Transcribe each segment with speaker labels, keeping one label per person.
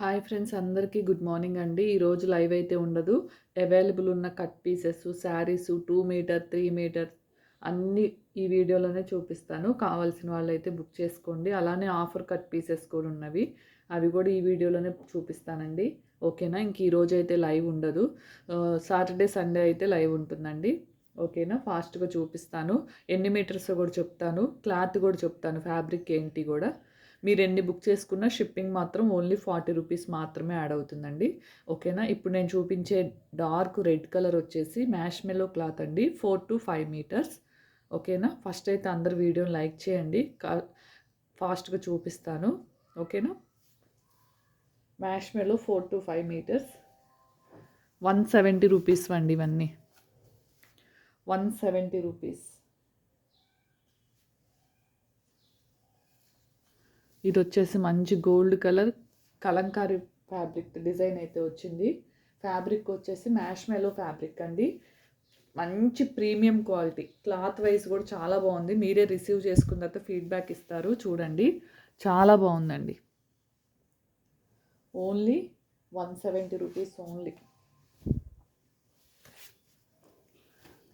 Speaker 1: Hi friends అందరికీ good morning అండి. ఈరోజు లైవ్ అయితే ఉండదు. అవైలబుల్ ఉన్న cut pieces saris two metre three metre అన్నీ ఈ వీడియోలోనే చూపిస్తాను. కావాల్సిన వాళ్ళైతే బుక్ చేసుకోండి. అలానే ఆఫర్ కట్ పీసెస్ కూడా ఉన్నవి. అవి కూడా ఈ వీడియోలోనే చూపిస్తానండి. ఓకేనా? ఇంక ఈరోజు అయితే లైవ్ ఉండదు. సాటర్డే సండే అయితే లైవ్ ఉంటుందండి. ఓకేనా? ఫాస్ట్గా చూపిస్తాను. ఎన్ని మీటర్స్ కూడా చెప్తాను. క్లాత్ కూడా చెప్తాను. ఫ్యాబ్రిక్ ఏంటి కూడా. మీరు ఎన్ని బుక్ చేసుకున్న షిప్పింగ్ మాత్రం ఓన్లీ ఫార్టీ రూపీస్ మాత్రమే యాడ్ అవుతుందండి. ఓకేనా? ఇప్పుడు నేను చూపించే డార్క్ రెడ్ కలర్ వచ్చేసి మ్యాష్ మెలో క్లాత్ అండి. Four to five metres. ఓకేనా? ఫస్ట్ అయితే అందరు వీడియోని లైక్ చేయండి. ఫాస్ట్గా చూపిస్తాను. ఓకేనా? Marshmallow four to five metres. One seventy rupees అండి ఇవన్నీ. One seventy rupees. ఇది వచ్చేసి మంచి gold colour Kalamkari fabric design అయితే వచ్చింది. ఫ్యాబ్రిక్ వచ్చేసి మ్యాష్ మెలో ఫ్యాబ్రిక్ అండి. మంచి ప్రీమియం క్వాలిటీ. క్లాత్ వైజ్ కూడా చాలా బాగుంది. మీరే రిసీవ్ చేసుకున్న తర్వాత ఫీడ్బ్యాక్ ఇస్తారు. చూడండి. చాలా బాగుందండి. Only one seventy rupees only.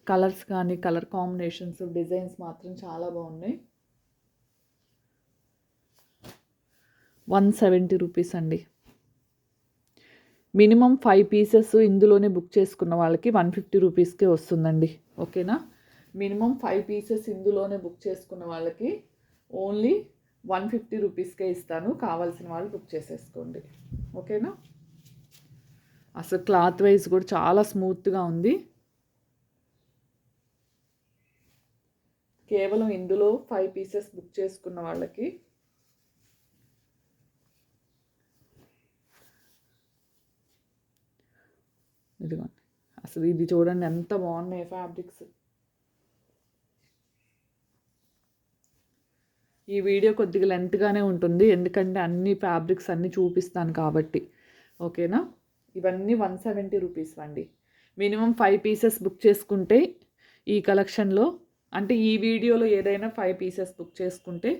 Speaker 1: Colours కానీ కలర్ కాంబినేషన్స్ డిజైన్స్ మాత్రం చాలా బాగున్నాయి. వన్ సెవెంటీ రూపీస్ అండి. మినిమం ఫైవ్ పీసెస్ ఇందులోనే బుక్ చేసుకున్న వాళ్ళకి వన్ ఫిఫ్టీ రూపీస్కే వస్తుందండి. ఓకేనా? మినిమం ఫైవ్ పీసెస్ ఇందులోనే బుక్ చేసుకున్న వాళ్ళకి ఓన్లీ వన్ ఫిఫ్టీ రూపీస్కే ఇస్తాను. కావాల్సిన వాళ్ళు బుక్ చేసేసుకోండి. ఓకేనా? అసలు క్లాత్ వైజ్ కూడా చాలా స్మూత్గా ఉంది. కేవలం ఇందులో ఫైవ్ పీసెస్ బుక్ చేసుకున్న వాళ్ళకి ఇదిగోండి అసలు ఇది చూడండి ఎంత బాగున్నాయి ఫ్యాబ్రిక్స్ ఈ వీడియో కొద్దిగా లెంత్గానే ఉంటుంది ఎందుకంటే అన్ని ఫ్యాబ్రిక్స్ అన్నీ చూపిస్తాను కాబట్టి. ఓకేనా ఇవన్నీ వన్ సెవెంటీ రూపీస్ అండి. మినిమం ఫైవ్ పీసెస్ బుక్ చేసుకుంటే ఈ కలెక్షన్లో అంటే ఈ వీడియోలో ఏదైనా ఫైవ్ పీసెస్ బుక్ చేసుకుంటే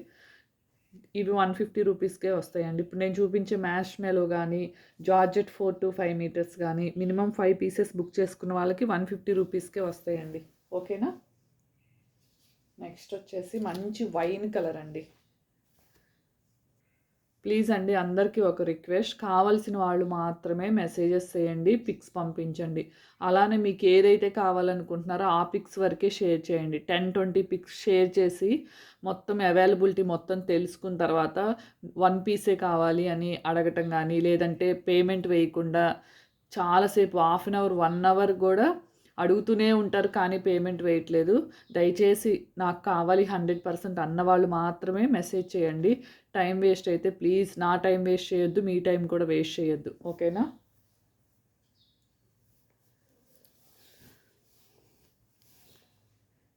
Speaker 1: ఇవి వన్ ఫిఫ్టీ రూపీస్కే వస్తాయండి. ఇప్పుడు నేను చూపించే మ్యాష్ మెలో కానీ georgette four to five metres కానీ మినిమం ఫైవ్ పీసెస్ బుక్ చేసుకున్న వాళ్ళకి వన్ ఫిఫ్టీ రూపీస్కే వస్తాయండి. ఓకేనా? నెక్స్ట్ వచ్చేసి మంచి వైన్ కలర్ అండి. ప్లీజ్ అండి అందరికీ ఒక రిక్వెస్ట్. కావాల్సిన వాళ్ళు మాత్రమే మెసేజెస్ చేయండి పిక్స్ పంపించండి. అలానే మీకు ఏదైతే కావాలనుకుంటున్నారో ఆ పిక్స్ వరకే షేర్ చేయండి. టెన్ ట్వంటీ పిక్స్ షేర్ చేసి మొత్తం అవైలబిలిటీ మొత్తం తెలుసుకున్న తర్వాత వన్ పీసే కావాలి అని అడగటం కానీ లేదంటే పేమెంట్ వేయకుండా చాలాసేపు half an hour one hour కూడా అడుగుతూనే ఉంటారు కానీ పేమెంట్ వేయట్లేదు దయచేసి నాకు కావాలి హండ్రెడ్ పర్సెంట్ అన్నవాళ్ళు మాత్రమే మెసేజ్ చేయండి. టైం వేస్ట్ అయితే ప్లీజ్ నా టైం వేస్ట్ చేయొద్దు మీ టైం కూడా వేస్ట్ చేయొద్దు. ఓకేనా?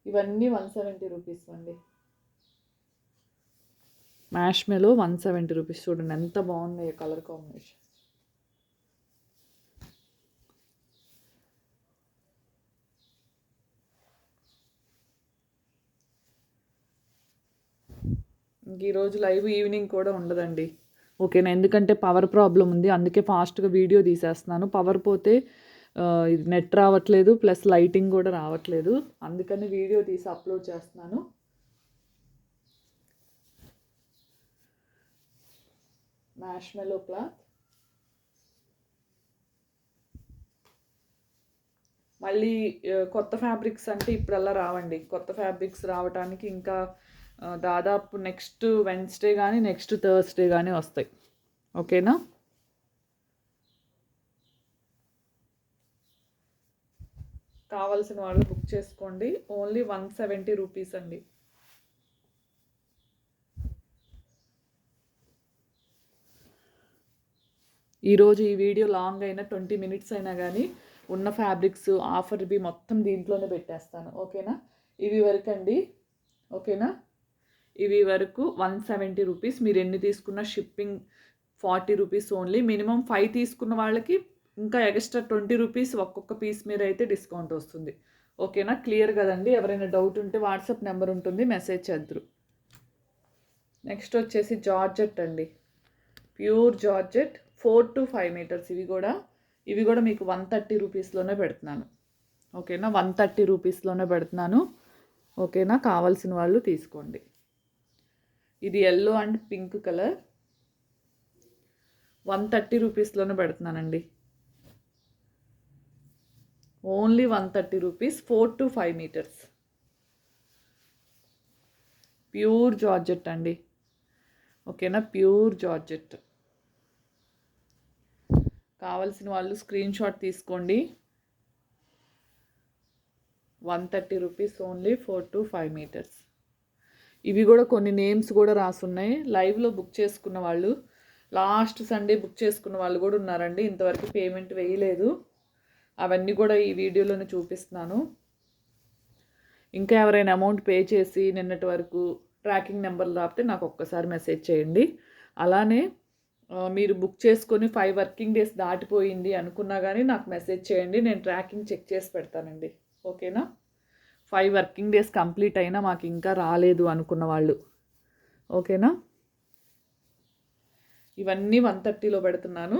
Speaker 1: ఇవన్నీ వన్ సెవెంటీ రూపీస్ అండి. Marshmallow one seventy rupees చూడండి ఎంత బాగున్నాయి కలర్ కాంబినేషన్. ఈరోజు లైవ్ ఈవినింగ్ కూడా ఉండదండి. ఓకేనా? ఎందుకంటే పవర్ ప్రాబ్లం ఉంది. అందుకే ఫాస్ట్గా వీడియో తీసేస్తున్నాను. పవర్ పోతే నెట్ రావట్లేదు ప్లస్ లైటింగ్ కూడా రావట్లేదు. అందుకని వీడియో తీసి అప్లోడ్ చేస్తున్నాను. Marshmallow cloth. మళ్ళీ కొత్త ఫ్యాబ్రిక్స్ అంటే ఇప్పుడల్లా రావండి. కొత్త ఫ్యాబ్రిక్స్ రావడానికి ఇంకా దాదాపు నెక్స్ట్ వెన్స్డే కానీ నెక్స్ట్ థర్స్డే కానీ వస్తాయి. ఓకేనా? కావాల్సిన వాళ్ళు బుక్ చేసుకోండి. ఓన్లీ వన్ సెవెంటీ రూపీస్ అండి. ఈరోజు ఈ వీడియో లాంగ్ అయినా ట్వంటీ మినిట్స్ అయినా కానీ ఉన్న ఫ్యాబ్రిక్స్ ఆఫర్ బి మొత్తం దీంట్లోనే పెట్టేస్తాను. ఓకేనా? ఇవి వరకు అండి ఓకేనా? ఇవి వరకు వన్ సెవెంటీ రూపీస్. మీరు ఎన్ని తీసుకున్న shipping forty rupees only. Minimum five తీసుకున్న వాళ్ళకి ఇంకా ఎక్స్ట్రా ట్వంటీ రూపీస్ ఒక్కొక్క పీస్ మీద అయితే డిస్కౌంట్ వస్తుంది. ఓకేనా? క్లియర్ కదండి? ఎవరైనా డౌట్ ఉంటే వాట్సాప్ నెంబర్ ఉంటుంది. మెసేజ్ చేద్దరు. నెక్స్ట్ వచ్చేసి జార్జెట్ అండి. Pure georgette four to five metres ఇవి కూడా. ఇవి కూడా మీకు వన్ థర్టీ రూపీస్లోనే పెడుతున్నాను. ఓకేనా? వన్ థర్టీ రూపీస్లోనే పెడుతున్నాను. ఓకేనా? కావాల్సిన వాళ్ళు తీసుకోండి. ఇది yellow and pink colour one thirty రూపీస్లోనే పెడుతున్నానండి. Only one thirty rupees four to five metres pure georgette అండి. ఓకేనా ప్యూర్ జార్జెట్ కావాల్సిన వాళ్ళు స్క్రీన్ షాట్ తీసుకోండి. One thirty rupees only four to five metres ఇవి కూడా కొన్ని నేమ్స్ కూడా రాసున్నాయి. లైవ్లో బుక్ చేసుకున్న వాళ్ళు లాస్ట్ సండే బుక్ చేసుకున్న వాళ్ళు కూడా ఉన్నారండి. ఇంతవరకు పేమెంట్ వేయలేదు. అవన్నీ కూడా ఈ వీడియోలోనే చూపిస్తున్నాను. ఇంకా ఎవరైనా అమౌంట్ పే చేసి నిన్నటి వరకు ట్రాకింగ్ నెంబర్ రాపితే నాకు ఒక్కసారి మెసేజ్ చేయండి. అలానే మీరు బుక్ చేసుకొని ఫైవ్ వర్కింగ్ డేస్ దాటిపోయింది అనుకున్నా కానీ నాకు మెసేజ్ చేయండి. నేను ట్రాకింగ్ చెక్ చేసి పెడతానండి. ఓకేనా ఫైవ్ వర్కింగ్ డేస్ కంప్లీట్ అయినా మాకు ఇంకా రాలేదు అనుకున్న వాళ్ళు. ఓకేనా? ఇవన్నీ వన్ థర్టీలో పెడుతున్నాను.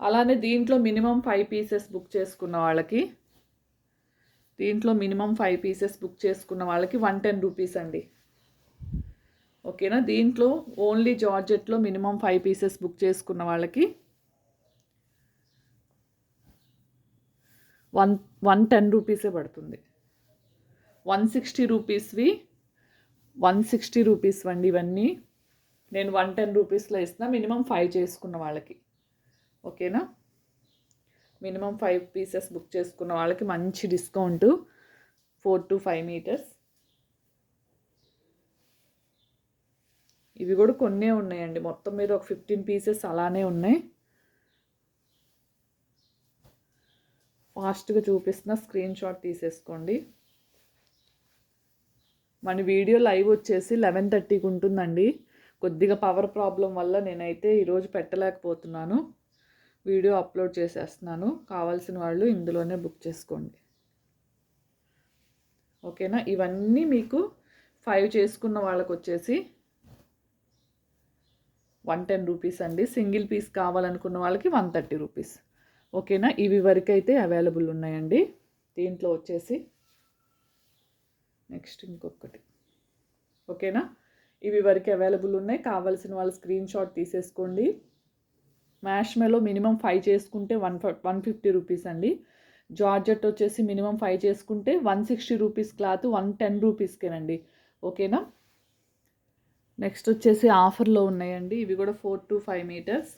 Speaker 1: అలానే దీంట్లో మినిమం ఫైవ్ పీసెస్ బుక్ చేసుకున్న వాళ్ళకి దీంట్లో మినిమం ఫైవ్ పీసెస్ బుక్ చేసుకున్న వాళ్ళకి వన్ టెన్ రూపీస్ అండి. ఓకేనా? దీంట్లో ఓన్లీ జార్జెట్లో మినిమం ఫైవ్ పీసెస్ బుక్ చేసుకున్న వాళ్ళకి వన్ వన్ టెన్ రూపీసే పడుతుంది. వన్ సిక్స్టీ రూపీస్వి వన్ సిక్స్టీ రూపీస్ వండి ఇవన్నీ నేను వన్ టెన్ రూపీస్లో ఇస్తున్నా. మినిమం ఫైవ్ చేసుకున్న వాళ్ళకి. ఓకేనా? మినిమం ఫైవ్ పీసెస్ బుక్ చేసుకున్న వాళ్ళకి మంచి discount. Four to five metres. ఇవి కూడా కొన్నే ఉన్నాయండి. మొత్తం మీద ఒక ఫిఫ్టీన్ పీసెస్ అలానే ఉన్నాయి. ఫాస్ట్గా చూపిస్తున్న స్క్రీన్ షాట్ తీసేసుకోండి. మన వీడియో లైవ్ వచ్చేసి లెవెన్ థర్టీకి ఉంటుందండి. కొద్దిగా పవర్ ప్రాబ్లం వల్ల నేనైతే ఈరోజు పెట్టలేకపోతున్నాను. వీడియో అప్లోడ్ చేసేస్తున్నాను. కావాల్సిన వాళ్ళు ఇందులోనే బుక్ చేసుకోండి. ఓకేనా? ఇవన్నీ మీకు ఫైవ్ చేసుకున్న వాళ్ళకు వచ్చేసి వన్ టెన్ రూపీస్ అండి. సింగిల్ పీస్ కావాలనుకున్న వాళ్ళకి వన్ థర్టీ రూపీస్. ఓకేనా? ఇవి వరకు అయితే అవైలబుల్ ఉన్నాయండి. దీంట్లో వచ్చేసి నెక్స్ట్ ఇంకొకటి. ఓకేనా? ఇవి వరకు అవైలబుల్ ఉన్నాయి. కావాల్సిన వాళ్ళు స్క్రీన్ షాట్ తీసేసుకోండి. మ్యాష్ మెలో మినిమం ఫైవ్ చేసుకుంటే వన్ వన్ ఫిఫ్టీ రూపీస్ అండి. జార్జెట్ వచ్చేసి మినిమం ఫైవ్ చేసుకుంటే one sixty rupees cloth one ten రూపీస్కేనండి. ఓకేనా? నెక్స్ట్ వచ్చేసి ఆఫర్లో ఉన్నాయండి. ఇవి కూడా ఫోర్ టు ఫైవ్ మీటర్స్.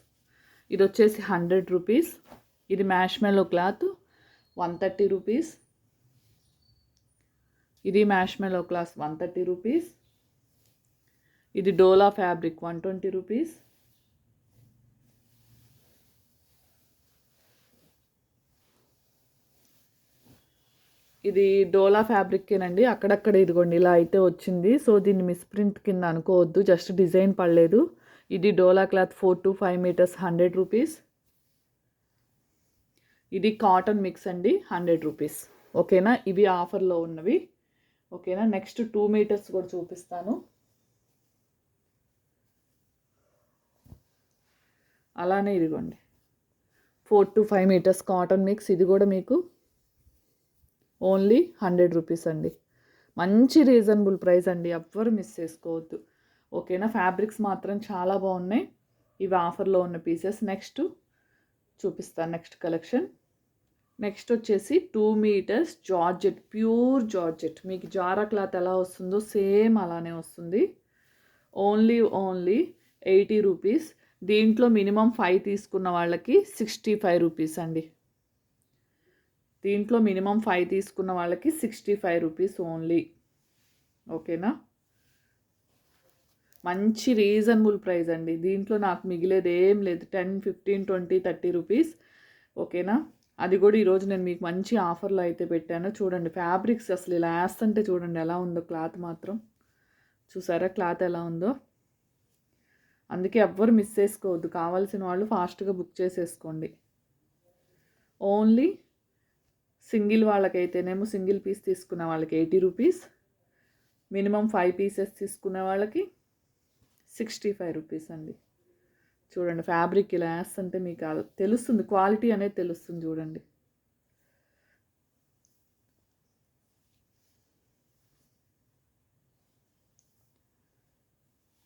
Speaker 1: ఇది వచ్చేసి హండ్రెడ్ రూపీస్. ఇది marshmallow cloth one thirty rupees ఇది marshmallow cloth one thirty rupees ఇది dola fabric one twenty rupees ఇది డోలా ఫ్యాబ్రిక్కేనండి అక్కడక్కడ ఇదిగోండి ఇలా అయితే వచ్చింది. సో దీన్ని మిస్ప్రింట్ కింద అనుకోవద్దు జస్ట్ డిజైన్ పడలేదు. ఇది dola cloth four to five metres hundred rupees ఇది కాటన్ మిక్స్ అండి హండ్రెడ్ రూపీస్ ఓకేనా? ఇవి ఆఫర్లో ఉన్నవి. ఓకేనా? నెక్స్ట్ టూ మీటర్స్ కూడా చూపిస్తాను. అలానే ఇదిగోండి. Four to five metres cotton mix ఇది కూడా మీకు ఓన్లీ హండ్రెడ్ రూపీస్ అండి. మంచి రీజనబుల్ ప్రైస్ అండి. ఎవ్వరు మిస్ చేసుకోవద్దు. ఓకేనా? ఫ్యాబ్రిక్స్ మాత్రం చాలా బాగున్నాయి. ఇవి ఆఫర్లో ఉన్న పీసెస్ నెక్స్ట్ చూపిస్తాను. నెక్స్ట్ కలెక్షన్ నెక్స్ట్ వచ్చేసి two metres georgette pure georgette. మీకు జారా క్లాత్ ఎలా వస్తుందో సేమ్ అలానే వస్తుంది. Only only eighty rupees. దీంట్లో మినిమం ఫైవ్ తీసుకున్న వాళ్ళకి సిక్స్టీ ఫైవ్ రూపీస్ అండి. దీంట్లో మినిమం ఫైవ్ తీసుకున్న వాళ్ళకి సిక్స్టీ ఫైవ్ రూపీస్ ఓన్లీ. ఓకేనా? మంచి రీజనబుల్ ప్రైస్ అండి. దీంట్లో నాకు మిగిలేది ఏం లేదు. Ten fifteen twenty thirty rupees. ఓకేనా? అది కూడా ఈరోజు నేను మీకు మంచి ఆఫర్లో అయితే పెట్టాను. చూడండి ఫ్యాబ్రిక్స్ అసలు ఇలా వేస్తుంటే చూడండి ఎలా ఉందో క్లాత్ మాత్రం. చూసారా క్లాత్ ఎలా ఉందో? అందుకే ఎవ్వరు మిస్ చేసుకోవద్దు. కావాల్సిన వాళ్ళు ఫాస్ట్గా బుక్ చేసేసుకోండి. ఓన్లీ సింగిల్ వాళ్ళకైతేనేమో సింగిల్ పీస్ తీసుకున్న వాళ్ళకి eighty rupees minimum five pieces తీసుకునే వాళ్ళకి సిక్స్టీ ఫైవ్ రూపీస్ అండి. చూడండి ఫ్యాబ్రిక్ ఇలా వేస్తుంటే మీకు తెలుస్తుంది. క్వాలిటీ అనేది తెలుస్తుంది చూడండి.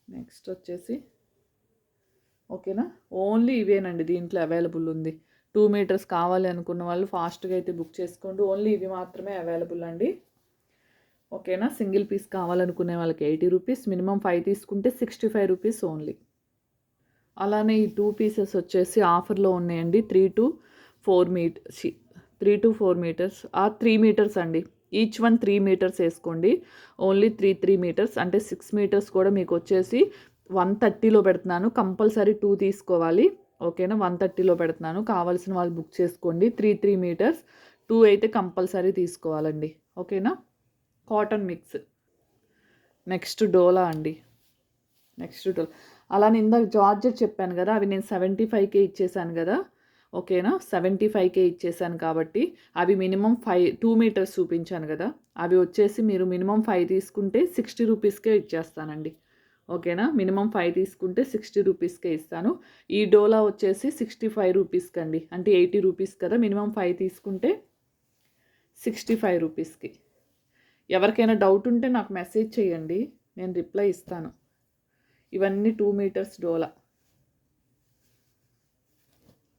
Speaker 1: నెక్స్ట్ వచ్చేసి ఓకేనా? ఓన్లీ ఇవేనండి దీంట్లో అవైలబుల్ ఉంది. టూ మీటర్స్ కావాలి అనుకున్న వాళ్ళు ఫాస్ట్గా అయితే బుక్ చేసుకోండి. ఓన్లీ ఇవి మాత్రమే అవైలబుల్ అండి. ఓకేనా? సింగిల్ పీస్ కావాలనుకునే వాళ్ళకి ఎయిటీ రూపీస్ మినిమం ఫైవ్ తీసుకుంటే సిక్స్టీ ఫైవ్ రూపీస్ ఓన్లీ అలానే ఈ టూ పీసెస్ వచ్చేసి ఆఫర్లో ఉన్నాయండి. Three to four meet three to four metres ఆ త్రీ మీటర్స్ అండి. ఈచ్ వన్ త్రీ మీటర్స్ వేసుకోండి. ఓన్లీ త్రీ త్రీ మీటర్స్ అంటే సిక్స్ మీటర్స్ కూడా మీకు వచ్చేసి వన్ థర్టీలో పెడుతున్నాను. కంపల్సరీ టూ తీసుకోవాలి. ఓకేనా? వన్ థర్టీలో పెడుతున్నాను. కావాల్సిన వాళ్ళు బుక్ చేసుకోండి. త్రీ త్రీ మీటర్స్ టూ అయితే కంపల్సరీ తీసుకోవాలండి. ఓకేనా? Cotton mix. నెక్స్ట్ డోలా అండి. నెక్స్ట్ డోలా. అలానే ఇందాక జార్జెట్ చెప్పాను కదా అవి నేను సెవెంటీ ఫైవ్కే ఇచ్చేసాను కదా. ఓకేనా? సెవెంటీ ఫైవ్కే ఇచ్చేసాను కాబట్టి అవి మినిమం ఫైవ్ టూ మీటర్స్ చూపించాను కదా. అవి వచ్చేసి మీరు మినిమం ఫైవ్ తీసుకుంటే సిక్స్టీ రూపీస్కే ఇచ్చేస్తానండి. ఓకేనా? మినిమం ఫైవ్ తీసుకుంటే సిక్స్టీ రూపీస్కే ఇస్తాను. ఈ డోలా వచ్చేసి సిక్స్టీ ఫైవ్ రూపీస్కి అండి అంటే ఎయిటీ రూపీస్ కదా మినిమం ఫైవ్ తీసుకుంటే సిక్స్టీ ఫైవ్ రూపీస్కి. ఎవరికైనా డౌట్ ఉంటే నాకు మెసేజ్ చేయండి. నేను రిప్లై ఇస్తాను. ఇవన్నీ టూ మీటర్స్ డోలా.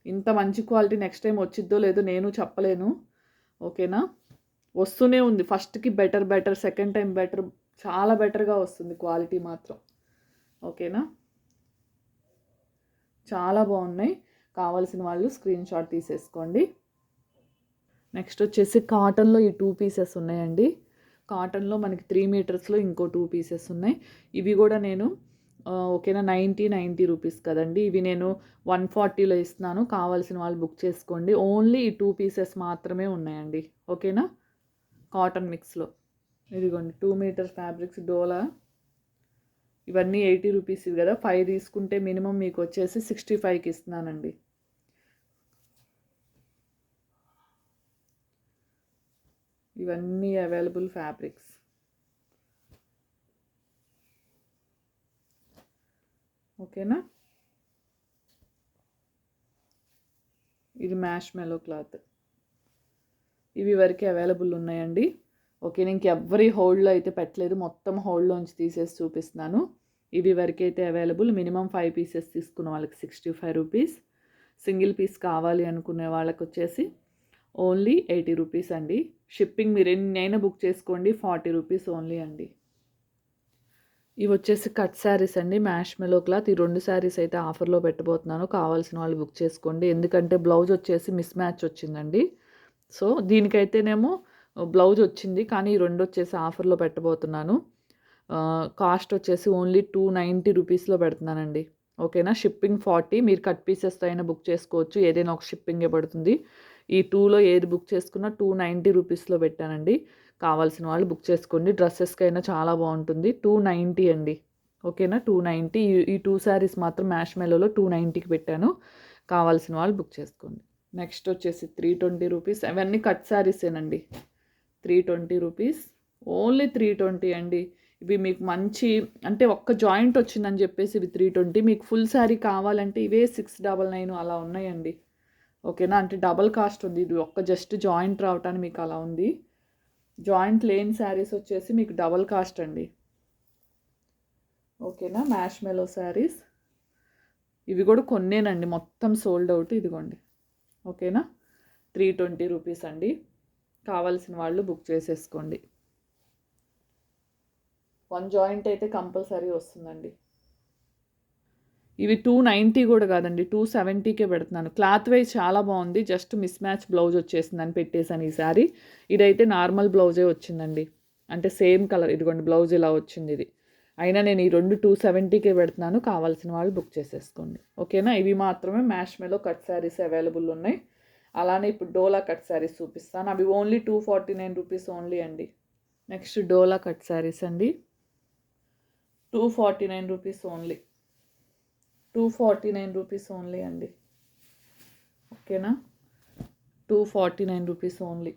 Speaker 1: ఇంత మంచి క్వాలిటీ నెక్స్ట్ టైం వచ్చిద్దో లేదో నేను చెప్పలేను. ఓకేనా? వస్తూనే ఉంది. ఫస్ట్కి better better second time better చాలా బెటర్గా వస్తుంది క్వాలిటీ మాత్రం. ఓకేనా? చాలా బాగున్నాయి. కావాల్సిన వాళ్ళు స్క్రీన్ షాట్ తీసేసుకోండి. నెక్స్ట్ వచ్చేసి కాటన్లో ఈ టూ పీసెస్ ఉన్నాయండి. కాటన్లో మనకి త్రీ మీటర్స్లో ఇంకో టూ పీసెస్ ఉన్నాయి. ఇవి కూడా నేను ఓకేనా? నైంటీ నైంటీ రూపీస్ కదండి. ఇవి నేను వన్ ఫార్టీలో ఇస్తున్నాను. కావాల్సిన వాళ్ళు బుక్ చేసుకోండి. ఓన్లీ ఈ టూ పీసెస్ మాత్రమే ఉన్నాయండి. ఓకేనా? కాటన్ మిక్స్లో. ఇదిగోండి టూ మీటర్ ఫ్యాబ్రిక్స్ డోలా. ఇవన్నీ ఎయిటీ రూపీస్ ఇవి కదా. ఫైవ్ తీసుకుంటే మినిమం మీకు వచ్చేసి సిక్స్టీ ఫైవ్కి ఇస్తున్నానండి. ఇవన్నీ అవైలబుల్ ఫ్యాబ్రిక్స్. ఓకేనా? ఇది మ్యాష్ మెలో క్లాత్ ఇవి వరకు అవైలబుల్ ఉన్నాయండి. ఓకే నేను ఎవరి హోల్డ్లో అయితే పెట్టలేదు. మొత్తం హోల్డ్లోంచి తీసేసి చూపిస్తున్నాను. ఇవి వరకు అయితే అవైలబుల్ మినిమం ఫైవ్ పీసెస్ తీసుకున్న వాళ్ళకి sixty five rupees single piece కావాలి అనుకునే వాళ్ళకి వచ్చేసి ఓన్లీ ఎయిటీ రూపీస్ అండి. షిప్పింగ్ మీరు ఎన్నైనా బుక్ చేసుకోండి ఫార్టీ రూపీస్ ఓన్లీ అండి. ఇవి వచ్చేసి కట్ శారీస్ అండి. Marshmallow cloth. ఈ రెండు శారీస్ అయితే ఆఫర్లో పెట్టబోతున్నాను. కావాల్సిన వాళ్ళు బుక్ చేసుకోండి. ఎందుకంటే బ్లౌజ్ వచ్చేసి మిస్ మ్యాచ్ వచ్చిందండి. సో దీనికైతేనేమో బ్లౌజ్ వచ్చింది. కానీ ఈ రెండు వచ్చేసి ఆఫర్లో పెట్టబోతున్నాను. కాస్ట్ వచ్చేసి ఓన్లీ టూ నైంటీ రూపీస్లో పెడుతున్నానండి. ఓకేనా? Shipping forty. మీరు కట్ పీసెస్తో అయినా బుక్ చేసుకోవచ్చు. ఏదైనా ఒక షిప్పింగే పడుతుంది. ఈ టూలో ఏది బుక్ చేసుకున్నా టూ నైంటీ రూపీస్లో పెట్టానండి. కావాల్సిన వాళ్ళు బుక్ చేసుకోండి. డ్రెస్సెస్కి అయినా చాలా బాగుంటుంది. టూ నైంటీ అండి. ఓకేనా? Two ninety. ఈ టూ శారీస్ మాత్రం మ్యాష్ మెలోలో టూ నైంటీకి పెట్టాను. కావాల్సిన వాళ్ళు బుక్ చేసుకోండి. నెక్స్ట్ వచ్చేసి త్రీ ట్వంటీ రూపీస్. అవన్నీ cut శారీసేనండి. Three twenty rupees. Only three twenty అండి. ఇవి మీకు మంచి అంటే ఒక్క జాయింట్ వచ్చిందని చెప్పేసి ఇవి త్రీ ట్వంటీ. మీకు ఫుల్ శారీ కావాలంటే ఇవే సిక్స్ డబల్ నైన్ అలా ఉన్నాయండి. ఓకేనా? అంటే డబల్ కాస్ట్ ఉంది. ఇది ఒక్క జస్ట్ జాయింట్ రావటానికి మీకు అలా ఉంది. జాయింట్ లేని శారీస్ వచ్చేసి మీకు డబల్ కాస్ట్ అండి. ఓకేనా? Marshmallow saris. ఇవి కూడా కొన్నేనండి. మొత్తం సోల్డ్ అవుట్ ఇదిగోండి. ఓకేనా? త్రీ ట్వంటీ రూపీస్ అండి. కావాల్సిన వాళ్ళు బుక్ చేసేసుకోండి. వన్ జాయింట్ అయితే కంపల్సరీ వస్తుందండి. ఇవి టూ నైంటీ కూడా కాదండి టూ సెవెంటీకే పెడుతున్నాను. క్లాత్ వైజ్ చాలా బాగుంది జస్ట్ మిస్ మ్యాచ్ బ్లౌజ్ వచ్చేసిందని పెట్టేశాను ఈ సారీ ఇదైతే నార్మల్ బ్లౌజే వచ్చిందండి. అంటే సేమ్ కలర్ ఇదిగోండి బ్లౌజ్ ఇలా వచ్చింది ఇది. అయినా నేను ఈ రెండు టూ సెవెంటీకే పెడుతున్నాను కావాల్సిన వాళ్ళు బుక్ చేసేసుకోండి. ఓకేనా? ఇవి మాత్రమే మ్యాష్ మేలో కట్ శారీస్ అవైలబుల్ ఉన్నాయి. అలానే ఇప్పుడు డోలా కట్ శారీస్ చూపిస్తాను. అవి only two forty nine rupees only అండి. నెక్స్ట్ డోలా కట్ శారీస్ అండి. Two forty nine rupees only two forty nine rupees only అండి. ఓకేనా? Two forty nine rupees only.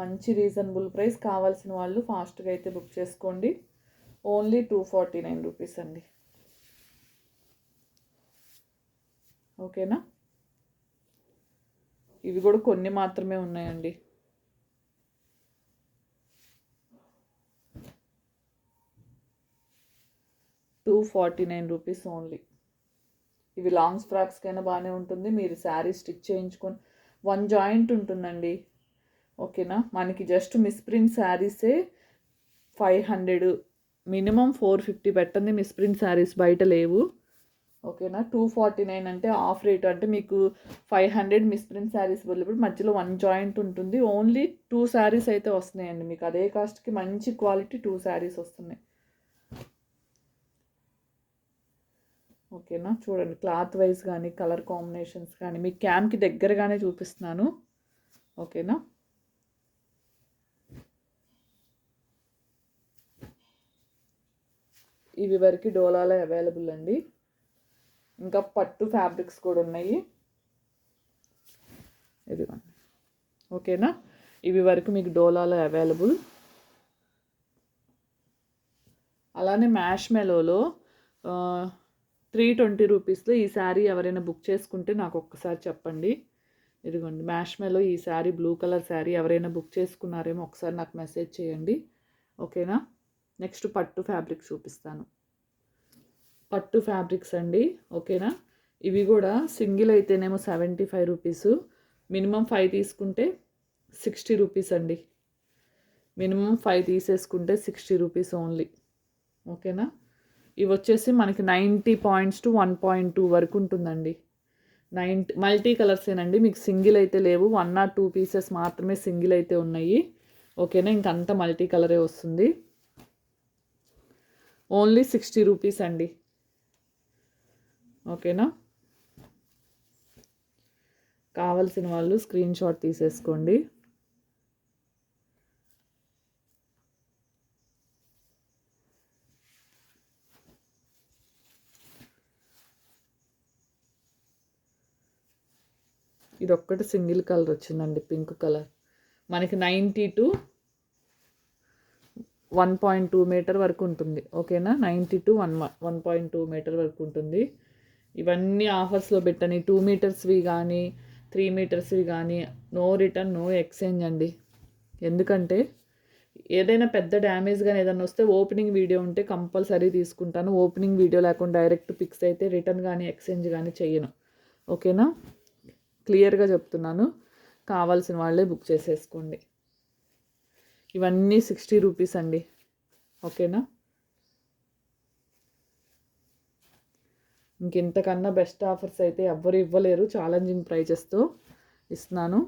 Speaker 1: మంచి రీజనబుల్ ప్రైస్ కావాల్సిన వాళ్ళు ఫాస్ట్గా అయితే బుక్ చేసుకోండి. Only two forty nine rupees అండి. ఓకేనా? ఇవి కూడా కొన్ని మాత్రమే ఉన్నాయండి. Two forty nine rupees only. ఇవి లాంగ్ ఫ్రాక్స్కైనా బాగానే ఉంటుంది. మీరు శారీ స్టిచ్ చేయించుకొని వన్ జాయింట్ ఉంటుందండి. ఓకేనా? మనకి just misprint శారీసే five hundred minimum four fifty పెట్టండి మిస్ప్రింట్ శారీస్ బయట లేవు. ఓకేనా? టూ ఫార్టీ నైన్ అంటే ఆఫ్ రేట్. అంటే మీకు ఫైవ్ హండ్రెడ్ మిస్ప్రింట్ శారీస్ వెళ్ళినప్పుడు మధ్యలో వన్ జాయింట్ ఉంటుంది. ఓన్లీ టూ శారీస్ అయితే వస్తున్నాయండి. మీకు అదే కాస్ట్కి మంచి క్వాలిటీ టూ శారీస్ వస్తున్నాయి. ఓకేనా? చూడండి క్లాత్ వైజ్ కానీ కలర్ కాంబినేషన్స్ కానీ మీ క్యామ్కి దగ్గరగానే చూపిస్తున్నాను. ఓకేనా? ఇవి వరకు డోలాలో అవైలబుల్ అండి. ఇంకా పట్టు ఫ్యాబ్రిక్స్ కూడా ఉన్నాయి. ఇదిగోండి. ఓకేనా? ఇవి వరకు మీకు డోలాలో అవైలబుల్. అలానే మ్యాష్ మెలోలో త్రీ ట్వంటీ రూపీస్లో ఈ శారీ ఎవరైనా బుక్ చేసుకుంటే నాకు ఒక్కసారి చెప్పండి. ఇదిగోండి మ్యాష్మెలో ఈ శారీ బ్లూ కలర్ శారీ ఎవరైనా బుక్ చేసుకున్నారేమో ఒకసారి నాకు మెసేజ్ చేయండి. ఓకేనా? నెక్స్ట్ పట్టు ఫ్యాబ్రిక్ చూపిస్తాను. పట్టు ఫ్యాబ్రిక్స్ అండి ఓకేనా? ఇవి కూడా సింగిల్ అయితేనేమో seventy five rupees. Minimum five తీసుకుంటే సిక్స్టీ రూపీస్ అండి. మినిమం ఫైవ్ తీసేసుకుంటే సిక్స్టీ రూపీస్ ఓన్లీ. ఓకేనా? ఇవి వచ్చేసి మనకి ninety points to one point two వరకు ఉంటుందండి. నైంటీ మల్టీ కలర్సేనండి మీకు సింగిల్ అయితే లేవు. వన్ ఆర్ టూ పీసెస్ మాత్రమే సింగిల్ అయితే ఉన్నాయి. ఓకేనా? ఇంకంతా మల్టీ కలరే వస్తుంది. ఓన్లీ సిక్స్టీ రూపీస్ అండి. ఓకేనా? కావలసిన వాళ్ళు స్క్రీన్ షాట్ తీసేసుకోండి. ఇది ఒక్కటి సింగిల్ కలర్ వచ్చిందండి పింక్ కలర్. మనకి ninety to one point two metre వరకు ఉంటుంది ఓకేనా? Ninety to one one point two metre వరకు ఉంటుంది. ఇవన్నీ ఆఫర్స్లో పెట్టని టూ మీటర్స్వి కానీ త్రీ మీటర్స్వి కానీ నో రిటర్న్ నో ఎక్స్చేంజ్ అండి. ఎందుకంటే ఏదైనా పెద్ద డ్యామేజ్ కానీ ఏదైనా వస్తే ఓపెనింగ్ వీడియో ఉంటే కంపల్సరీ తీసుకుంటాను. ఓపెనింగ్ వీడియో లేకుండా డైరెక్ట్ పిక్స్ అయితే రిటర్న్ కానీ ఎక్స్చేంజ్ కానీ చేయను ఓకేనా? క్లియర్గా చెప్తున్నాను. కావాల్సిన వాళ్ళే బుక్ చేసేసుకోండి. ఇవన్నీ సిక్స్టీ రూపీస్ అండి. ఓకేనా? ఇంకెంతకన్నా బెస్ట్ ఆఫర్స్ అయితే ఎవ్వరు ఇవ్వలేరు. ఛాలెంజింగ్ ప్రైజెస్తో ఇస్తున్నాను.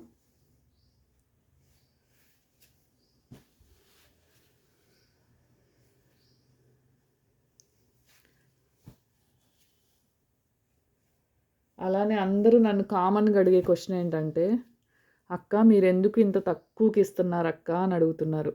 Speaker 1: అలానే అందరూ నన్ను కామన్గా అడిగే క్వశ్చన్ ఏంటంటే అక్క మీరెందుకు ఇంత తక్కువకి ఇస్తున్నారు అక్క? అని అడుగుతున్నారు.